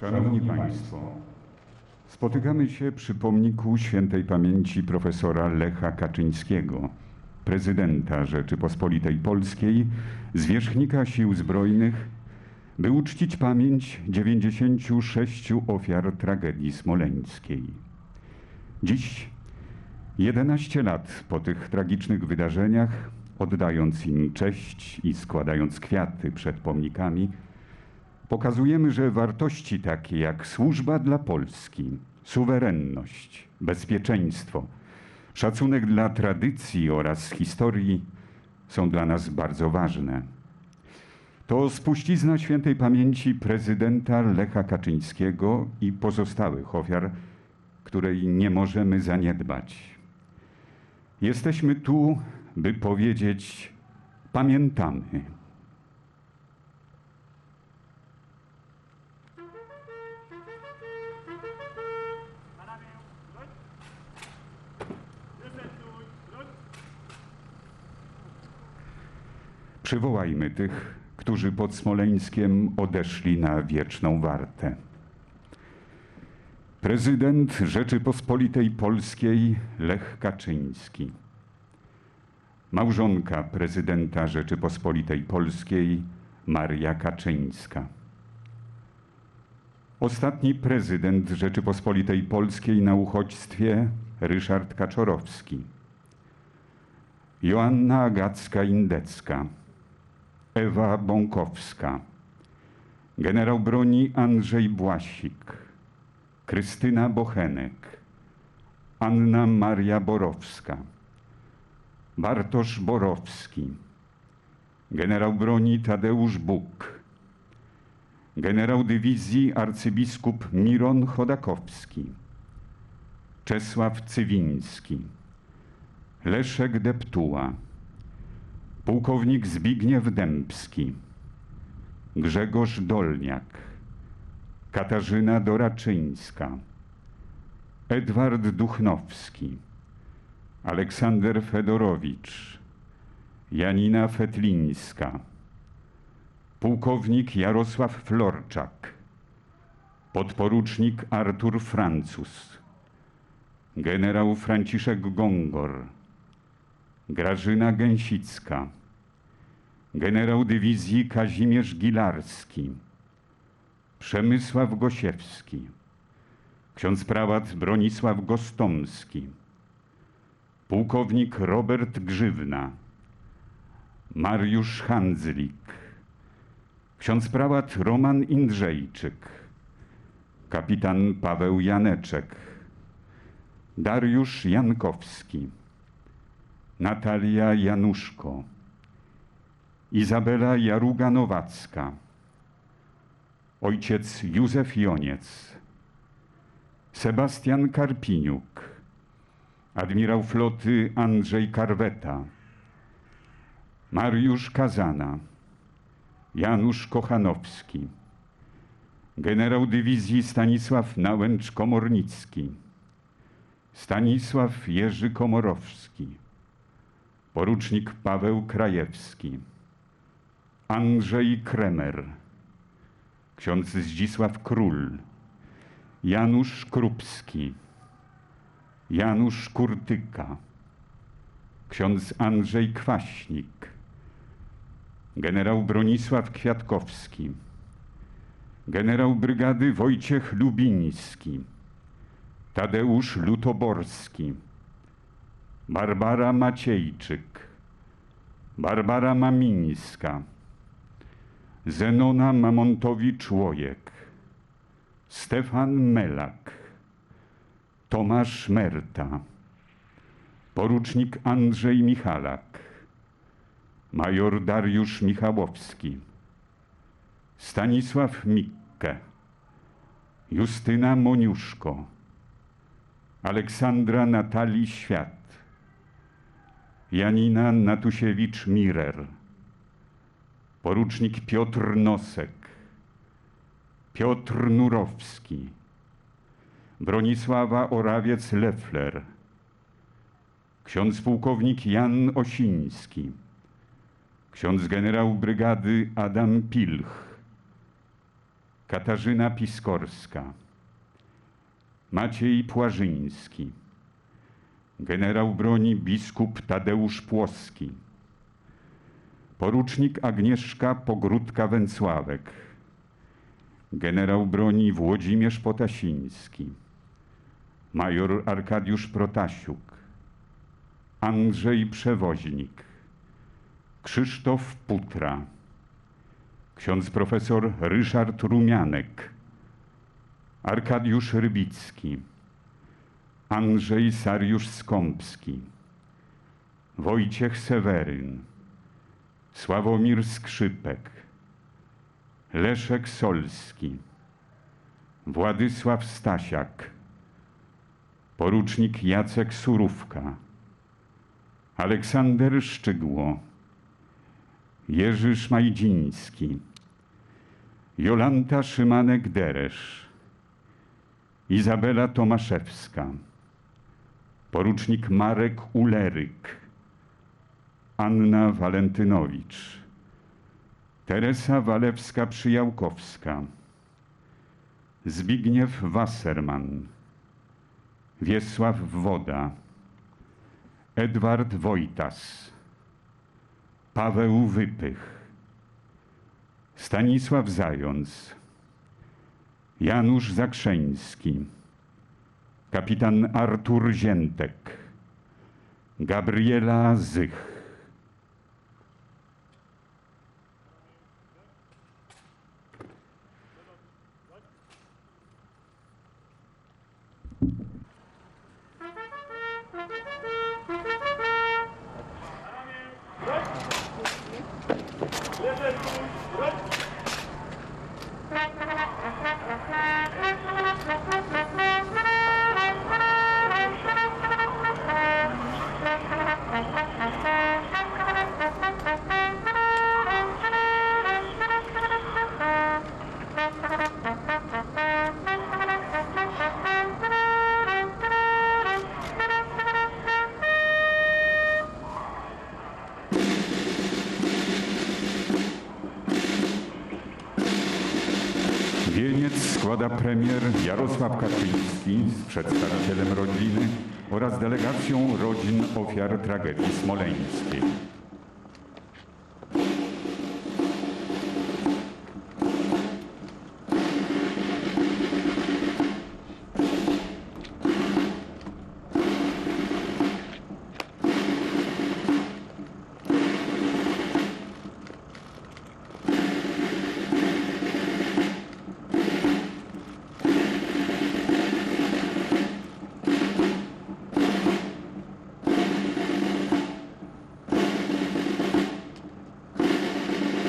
Szanowni Państwo, spotykamy się przy pomniku świętej pamięci profesora Lecha Kaczyńskiego, prezydenta Rzeczypospolitej Polskiej, zwierzchnika Sił Zbrojnych, by uczcić pamięć 96 ofiar tragedii smoleńskiej. Dziś, 11 lat po tych tragicznych wydarzeniach, oddając im cześć i składając kwiaty przed pomnikami, Pokazujemy, że wartości takie jak służba dla Polski, suwerenność, bezpieczeństwo, szacunek dla tradycji oraz historii są dla nas bardzo ważne. To spuścizna świętej pamięci prezydenta Lecha Kaczyńskiego i pozostałych ofiar, której nie możemy zaniedbać. Jesteśmy tu, by powiedzieć: pamiętamy. Przywołajmy tych, którzy pod Smoleńskiem odeszli na wieczną wartę. Prezydent Rzeczypospolitej Polskiej Lech Kaczyński. Małżonka prezydenta Rzeczypospolitej Polskiej Maria Kaczyńska. Ostatni prezydent Rzeczypospolitej Polskiej na uchodźstwie Ryszard Kaczorowski. Joanna Agacka-Indecka. Ewa Bąkowska, generał broni Andrzej Błasik, Krystyna Bochenek, Anna Maria Borowska, Bartosz Borowski, generał broni Tadeusz Buk, generał dywizji arcybiskup Miron Chodakowski, Czesław Cywiński, Leszek Deptuła, pułkownik Zbigniew Dębski, Grzegorz Dolniak, Katarzyna Doraczyńska, Edward Duchnowski, Aleksander Fedorowicz, Janina Fetlińska, pułkownik Jarosław Florczak, podporucznik Artur Francuz, generał Franciszek Gongor, Grażyna Gęsicka, generał dywizji Kazimierz Gilarski, Przemysław Gosiewski, ksiądz prałat Bronisław Gostomski, pułkownik Robert Grzywna, Mariusz Handzlik, ksiądz prałat Roman Indrzejczyk, kapitan Paweł Janeczek, Dariusz Jankowski, Natalia Januszko, Izabela Jaruga-Nowacka, ojciec Józef Joniec, Sebastian Karpiniuk, admirał floty Andrzej Karweta, Mariusz Kazana, Janusz Kochanowski, generał dywizji Stanisław Nałęcz-Komornicki, Stanisław Jerzy Komorowski, porucznik Paweł Krajewski, Andrzej Kremer, ksiądz Zdzisław Król, Janusz Krupski, Janusz Kurtyka, ksiądz Andrzej Kwaśnik, generał Bronisław Kwiatkowski, generał brygady Wojciech Lubiński, Tadeusz Lutoborski, Barbara Maciejczyk, Barbara Mamińska, Zenona Mamontowicz-Łojek, Stefan Melak, Tomasz Merta, porucznik Andrzej Michalak, major Dariusz Michałowski, Stanisław Mikke, Justyna Moniuszko, Aleksandra Natalii Świat, Janina Natusiewicz-Mirer, porucznik Piotr Nosek, Piotr Nurowski, Bronisława Orawiec-Leffler, ksiądz pułkownik Jan Osiński, ksiądz generał brygady Adam Pilch, Katarzyna Piskorska, Maciej Płażyński, generał broni biskup Tadeusz Płoski, porucznik Agnieszka Pogródka-Węcławek, generał broni Włodzimierz Potasiński, major Arkadiusz Protasiuk, Andrzej Przewoźnik, Krzysztof Putra, ksiądz profesor Ryszard Rumianek, Arkadiusz Rybicki, Andrzej Sariusz Skąpski, Wojciech Seweryn, Sławomir Skrzypek, Leszek Solski, Władysław Stasiak, porucznik Jacek Surówka, Aleksander Szczygło, Jerzy Szmajdziński, Jolanta Szymanek-Deresz, Izabela Tomaszewska, porucznik Marek Uleryk, Anna Walentynowicz, Teresa Walewska-Przyjałkowska, Zbigniew Wasserman, Wiesław Woda, Edward Wojtas, Paweł Wypych, Stanisław Zając, Janusz Zakrzeński, kapitan Artur Ziętek, Gabriela Zych. Лежать! Wieniec składa premier Jarosław Kaczyński z przedstawicielem rodziny oraz delegacją rodzin ofiar tragedii smoleńskiej.